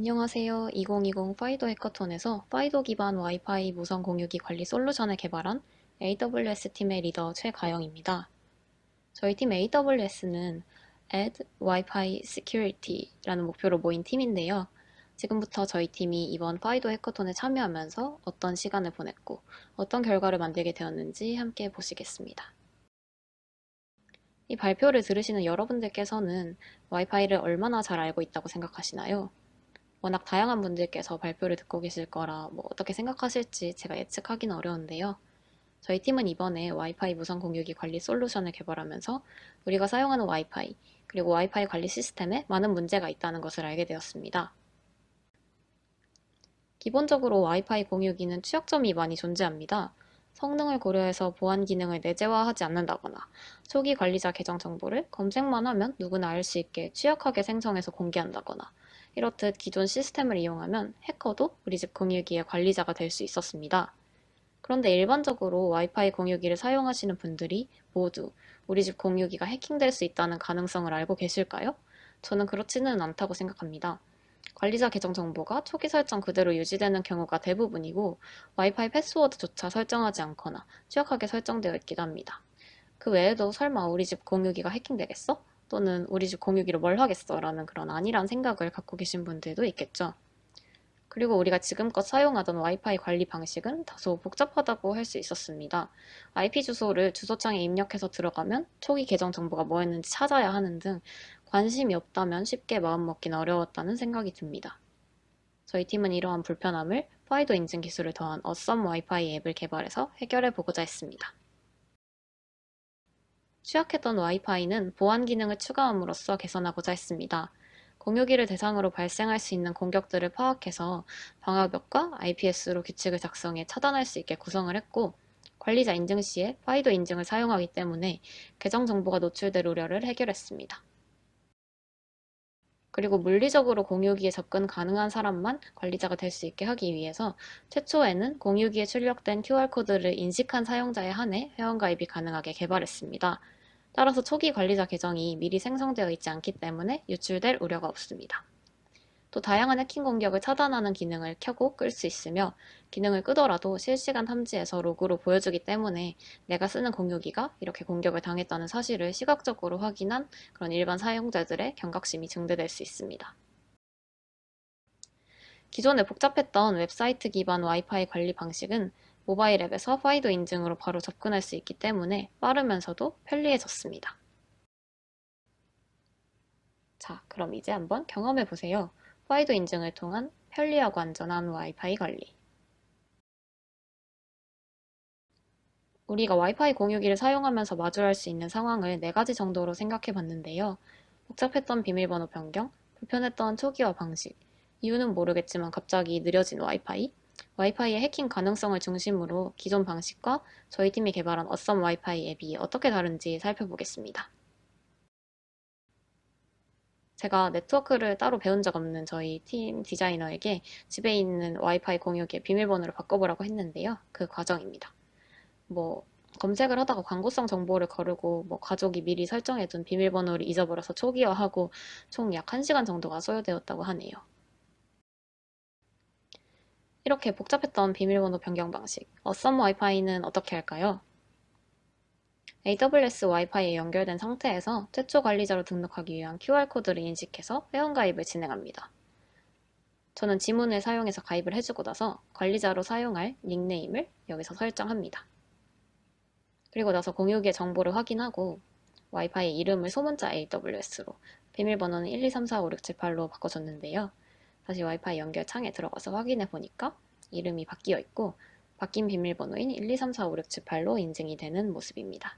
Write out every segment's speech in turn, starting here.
안녕하세요. 2020 파이도 해커톤에서 파이도 기반 와이파이 무선 공유기 관리 솔루션을 개발한 AWS 팀의 리더 최가영입니다. 저희 팀 AWS는 Add Wi-Fi Security라는 목표로 모인 팀인데요. 지금부터 저희 팀이 이번 파이도 해커톤에 참여하면서 어떤 시간을 보냈고 어떤 결과를 만들게 되었는지 함께 보시겠습니다. 이 발표를 들으시는 여러분들께서는 와이파이를 얼마나 잘 알고 있다고 생각하시나요? 워낙 다양한 분들께서 발표를 듣고 계실 거라 뭐 어떻게 생각하실지 제가 예측하기는 어려운데요. 저희 팀은 이번에 와이파이 무선 공유기 관리 솔루션을 개발하면서 우리가 사용하는 와이파이 그리고 와이파이 관리 시스템에 많은 문제가 있다는 것을 알게 되었습니다. 기본적으로 와이파이 공유기는 취약점이 많이 존재합니다. 성능을 고려해서 보안 기능을 내재화하지 않는다거나 초기 관리자 계정 정보를 검색만 하면 누구나 알 수 있게 취약하게 생성해서 공개한다거나 이렇듯 기존 시스템을 이용하면 해커도 우리 집 공유기의 관리자가 될 수 있었습니다. 그런데 일반적으로 와이파이 공유기를 사용하시는 분들이 모두 우리 집 공유기가 해킹될 수 있다는 가능성을 알고 계실까요? 저는 그렇지는 않다고 생각합니다. 관리자 계정 정보가 초기 설정 그대로 유지되는 경우가 대부분이고 와이파이 패스워드조차 설정하지 않거나 취약하게 설정되어 있기도 합니다. 그 외에도 설마 우리 집 공유기가 해킹되겠어? 또는 우리 집 공유기로 뭘 하겠어? 라는 그런 아니란 생각을 갖고 계신 분들도 있겠죠. 그리고 우리가 지금껏 사용하던 와이파이 관리 방식은 다소 복잡하다고 할 수 있었습니다. IP 주소를 주소창에 입력해서 들어가면 초기 계정 정보가 뭐였는지 찾아야 하는 등 관심이 없다면 쉽게 마음먹긴 어려웠다는 생각이 듭니다. 저희 팀은 이러한 불편함을 파이도 인증 기술을 더한 어썸 와이파이 앱을 개발해서 해결해 보고자 했습니다. 취약했던 와이파이는 보안 기능을 추가함으로써 개선하고자 했습니다. 공유기를 대상으로 발생할 수 있는 공격들을 파악해서 방화벽과 IPS로 규칙을 작성해 차단할 수 있게 구성을 했고 관리자 인증 시에 파이도 인증을 사용하기 때문에 계정 정보가 노출될 우려를 해결했습니다. 그리고 물리적으로 공유기에 접근 가능한 사람만 관리자가 될 수 있게 하기 위해서 최초에는 공유기에 출력된 QR코드를 인식한 사용자에 한해 회원가입이 가능하게 개발했습니다. 따라서 초기 관리자 계정이 미리 생성되어 있지 않기 때문에 유출될 우려가 없습니다. 또 다양한 해킹 공격을 차단하는 기능을 켜고 끌 수 있으며 기능을 끄더라도 실시간 탐지에서 로그로 보여주기 때문에 내가 쓰는 공유기가 이렇게 공격을 당했다는 사실을 시각적으로 확인한 그런 일반 사용자들의 경각심이 증대될 수 있습니다. 기존에 복잡했던 웹사이트 기반 와이파이 관리 방식은 모바일 앱에서 파이도 인증으로 바로 접근할 수 있기 때문에 빠르면서도 편리해졌습니다. 자, 그럼 이제 한번 경험해 보세요. 파이도 인증을 통한 편리하고 안전한 와이파이 관리. 우리가 와이파이 공유기를 사용하면서 마주할 수 있는 상황을 네 가지 정도로 생각해 봤는데요. 복잡했던 비밀번호 변경, 불편했던 초기화 방식, 이유는 모르겠지만 갑자기 느려진 와이파이, 와이파이의 해킹 가능성을 중심으로 기존 방식과 저희 팀이 개발한 어썸 와이파이 앱이 어떻게 다른지 살펴보겠습니다. 제가 네트워크를 따로 배운 적 없는 저희 팀 디자이너에게 집에 있는 와이파이 공유기의 비밀번호를 바꿔보라고 했는데요. 그 과정입니다. 뭐 검색을 하다가 광고성 정보를 거르고 뭐 가족이 미리 설정해둔 비밀번호를 잊어버려서 초기화하고 총 약 1시간 정도가 소요되었다고 하네요. 이렇게 복잡했던 비밀번호 변경 방식, 어썸 와이파이는 어떻게 할까요? AWS 와이파이에 연결된 상태에서 최초 관리자로 등록하기 위한 QR코드를 인식해서 회원가입을 진행합니다. 저는 지문을 사용해서 가입을 해주고 나서 관리자로 사용할 닉네임을 여기서 설정합니다. 그리고 나서 공유기의 정보를 확인하고 와이파이 이름을 소문자 AWS로 비밀번호는 1, 2, 3, 4, 5, 6, 7, 8로 바꿔줬는데요. 다시 와이파이 연결 창에 들어가서 확인해 보니까 이름이 바뀌어 있고 바뀐 비밀번호인 1, 2, 3, 4, 5, 6, 7, 8로 인증이 되는 모습입니다.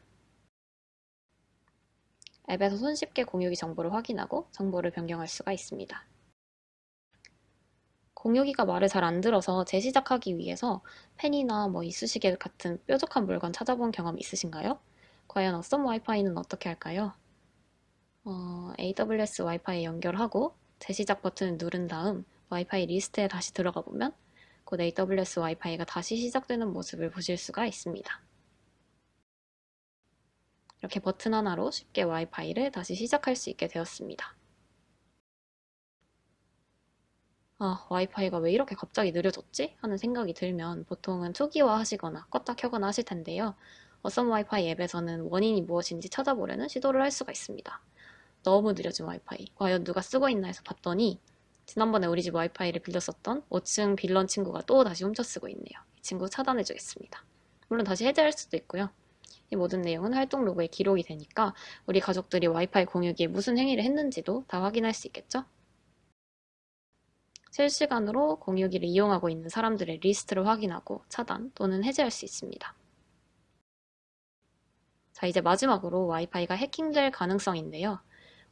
앱에서 손쉽게 공유기 정보를 확인하고 정보를 변경할 수가 있습니다. 공유기가 말을 잘 안 들어서 재시작하기 위해서 펜이나 뭐 이쑤시개 같은 뾰족한 물건 찾아본 경험 있으신가요? 과연 어썸 와이파이는 어떻게 할까요? 어, AWS 와이파이 연결하고 재시작 버튼을 누른 다음 와이파이 리스트에 다시 들어가 보면 곧 AWS 와이파이가 다시 시작되는 모습을 보실 수가 있습니다. 이렇게 버튼 하나로 쉽게 와이파이를 다시 시작할 수 있게 되었습니다. 아, 와이파이가 왜 이렇게 갑자기 느려졌지? 하는 생각이 들면 보통은 초기화 하시거나 껐다 켜거나 하실 텐데요. 어썸 와이파이 앱에서는 원인이 무엇인지 찾아보려는 시도를 할 수가 있습니다. 너무 느려진 와이파이. 과연 누가 쓰고 있나 해서 봤더니 지난번에 우리 집 와이파이를 빌렸었던 5층 빌런 친구가 또 다시 훔쳐 쓰고 있네요. 이 친구 차단해 주겠습니다. 물론 다시 해제할 수도 있고요. 이 모든 내용은 활동 로그에 기록이 되니까 우리 가족들이 와이파이 공유기에 무슨 행위를 했는지도 다 확인할 수 있겠죠? 실시간으로 공유기를 이용하고 있는 사람들의 리스트를 확인하고 차단 또는 해제할 수 있습니다. 자, 이제 마지막으로 와이파이가 해킹될 가능성인데요.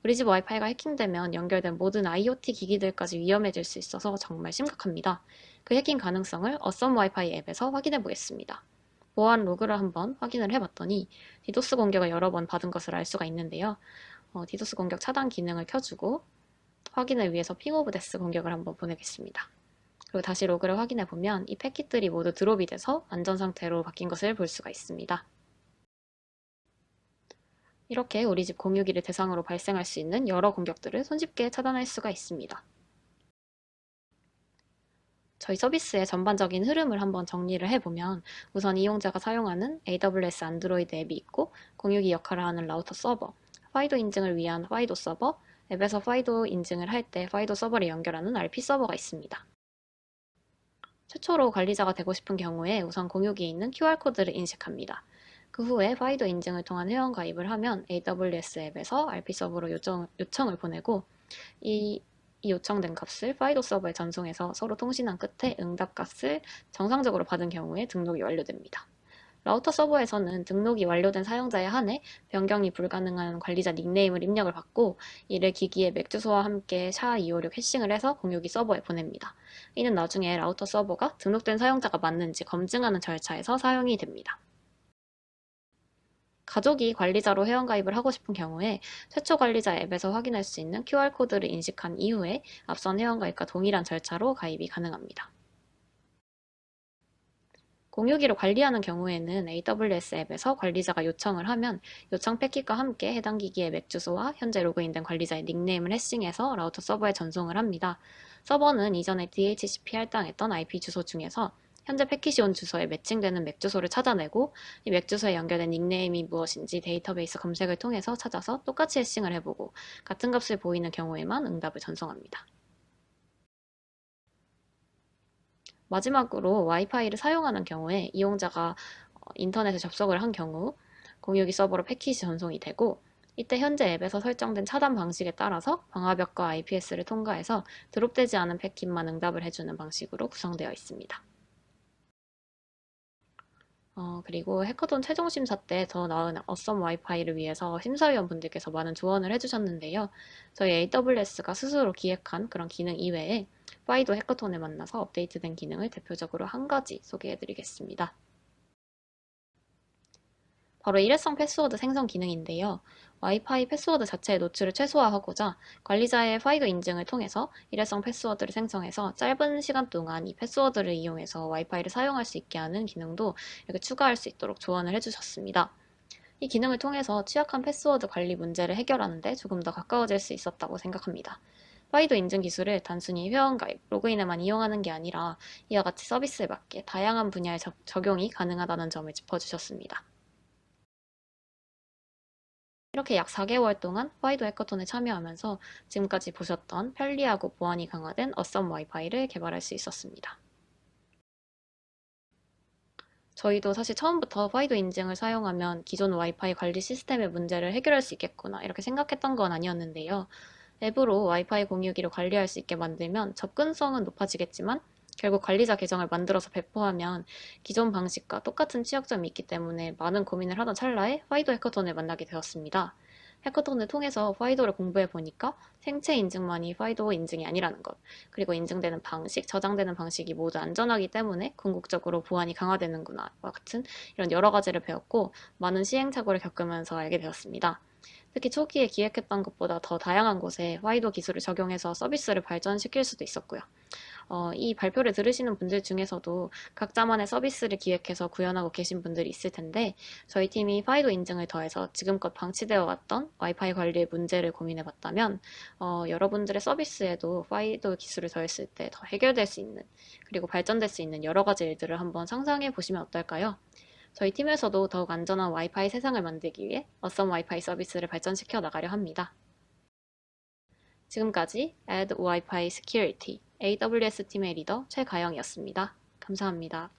우리 집 와이파이가 해킹되면 연결된 모든 IoT 기기들까지 위험해질 수 있어서 정말 심각합니다. 그 해킹 가능성을 어썸 와이파이 앱에서 확인해 보겠습니다. 보안 로그를 한번 확인을 해봤더니 디도스 공격을 여러 번 받은 것을 알 수가 있는데요. 어, 디도스 공격 차단 기능을 켜주고 확인을 위해서 핑 오브 데스 공격을 한번 보내겠습니다. 그리고 다시 로그를 확인해 보면 이 패킷들이 모두 드롭이 돼서 안전 상태로 바뀐 것을 볼 수가 있습니다. 이렇게 우리 집 공유기를 대상으로 발생할 수 있는 여러 공격들을 손쉽게 차단할 수가 있습니다. 저희 서비스의 전반적인 흐름을 한번 정리를 해보면 우선 이용자가 사용하는 AWS 안드로이드 앱이 있고 공유기 역할을 하는 라우터 서버, 파이도 인증을 위한 파이도 서버, 앱에서 파이도 인증을 할 때 파이도 서버를 연결하는 RP 서버가 있습니다. 최초로 관리자가 되고 싶은 경우에 우선 공유기에 있는 QR코드를 인식합니다. 그 후에 파이도 인증을 통한 회원 가입을 하면 AWS 앱에서 RP 서버로 요청, 요청을 보내고 이, 이 요청된 값을 파이도 서버에 전송해서 서로 통신한 끝에 응답 값을 정상적으로 받은 경우에 등록이 완료됩니다. 라우터 서버에서는 등록이 완료된 사용자에 한해 변경이 불가능한 관리자 닉네임을 입력을 받고 이를 기기의 맥 주소와 함께 SHA-256 해싱을 해서 공유기 서버에 보냅니다. 이는 나중에 라우터 서버가 등록된 사용자가 맞는지 검증하는 절차에서 사용이 됩니다. 가족이 관리자로 회원가입을 하고 싶은 경우에 최초 관리자 앱에서 확인할 수 있는 QR코드를 인식한 이후에 앞선 회원가입과 동일한 절차로 가입이 가능합니다. 공유기를 관리하는 경우에는 AWS 앱에서 관리자가 요청을 하면 요청 패킷과 함께 해당 기기의 맥 주소와 현재 로그인된 관리자의 닉네임을 해싱해서 라우터 서버에 전송을 합니다. 서버는 이전에 DHCP 할당했던 IP 주소 중에서 현재 패킷이 온 주소에 매칭되는 맥 주소를 찾아내고 이 맥 주소에 연결된 닉네임이 무엇인지 데이터베이스 검색을 통해서 찾아서 똑같이 해싱을 해보고 같은 값을 보이는 경우에만 응답을 전송합니다. 마지막으로 와이파이를 사용하는 경우에 이용자가 인터넷에 접속을 한 경우 공유기 서버로 패킷이 전송이 되고 이때 현재 앱에서 설정된 차단 방식에 따라서 방화벽과 IPS를 통과해서 드롭되지 않은 패킷만 응답을 해주는 방식으로 구성되어 있습니다. 어, 그리고 해커톤 최종 심사 때 더 나은 어썸 와이파이를 위해서 심사위원분들께서 많은 조언을 해주셨는데요. 저희 AWS가 스스로 기획한 그런 기능 이외에 파이도 해커톤을 만나서 업데이트된 기능을 대표적으로 한 가지 소개해드리겠습니다. 바로 일회성 패스워드 생성 기능인데요. 와이파이 패스워드 자체의 노출을 최소화하고자 관리자의 파이도 인증을 통해서 일회성 패스워드를 생성해서 짧은 시간 동안 이 패스워드를 이용해서 와이파이를 사용할 수 있게 하는 기능도 이렇게 추가할 수 있도록 조언을 해주셨습니다. 이 기능을 통해서 취약한 패스워드 관리 문제를 해결하는데 조금 더 가까워질 수 있었다고 생각합니다. 파이도 인증 기술을 단순히 회원가입, 로그인에만 이용하는 게 아니라 이와 같이 서비스에 맞게 다양한 분야에 적용이 가능하다는 점을 짚어주셨습니다. 이렇게 약 4개월 동안 파이도 해커톤에 참여하면서 지금까지 보셨던 편리하고 보안이 강화된 어썸 와이파이를 개발할 수 있었습니다. 저희도 사실 처음부터 파이도 인증을 사용하면 기존 와이파이 관리 시스템의 문제를 해결할 수 있겠구나 이렇게 생각했던 건 아니었는데요. 앱으로 와이파이 공유기를 관리할 수 있게 만들면 접근성은 높아지겠지만 결국 관리자 계정을 만들어서 배포하면 기존 방식과 똑같은 취약점이 있기 때문에 많은 고민을 하던 찰나에 파이도 해커톤을 만나게 되었습니다. 해커톤을 통해서 파이도를 공부해 보니까 생체 인증만이 파이도 인증이 아니라는 것, 그리고 인증되는 방식, 저장되는 방식이 모두 안전하기 때문에 궁극적으로 보안이 강화되는구나와 같은 이런 여러 가지를 배웠고 많은 시행착오를 겪으면서 알게 되었습니다. 특히 초기에 기획했던 것보다 더 다양한 곳에 파이도 기술을 적용해서 서비스를 발전시킬 수도 있었고요. 어, 이 발표를 들으시는 분들 중에서도 각자만의 서비스를 기획해서 구현하고 계신 분들이 있을 텐데 저희 팀이 파이도 인증을 더해서 지금껏 방치되어 왔던 와이파이 관리의 문제를 고민해 봤다면 어, 여러분들의 서비스에도 파이도 기술을 더했을 때 더 해결될 수 있는 그리고 발전될 수 있는 여러 가지 일들을 한번 상상해 보시면 어떨까요? 저희 팀에서도 더욱 안전한 와이파이 세상을 만들기 위해 어썸 와이파이 서비스를 발전시켜 나가려 합니다. 지금까지 Add Wi-Fi Security AWS 팀의 리더 최가영이었습니다. 감사합니다.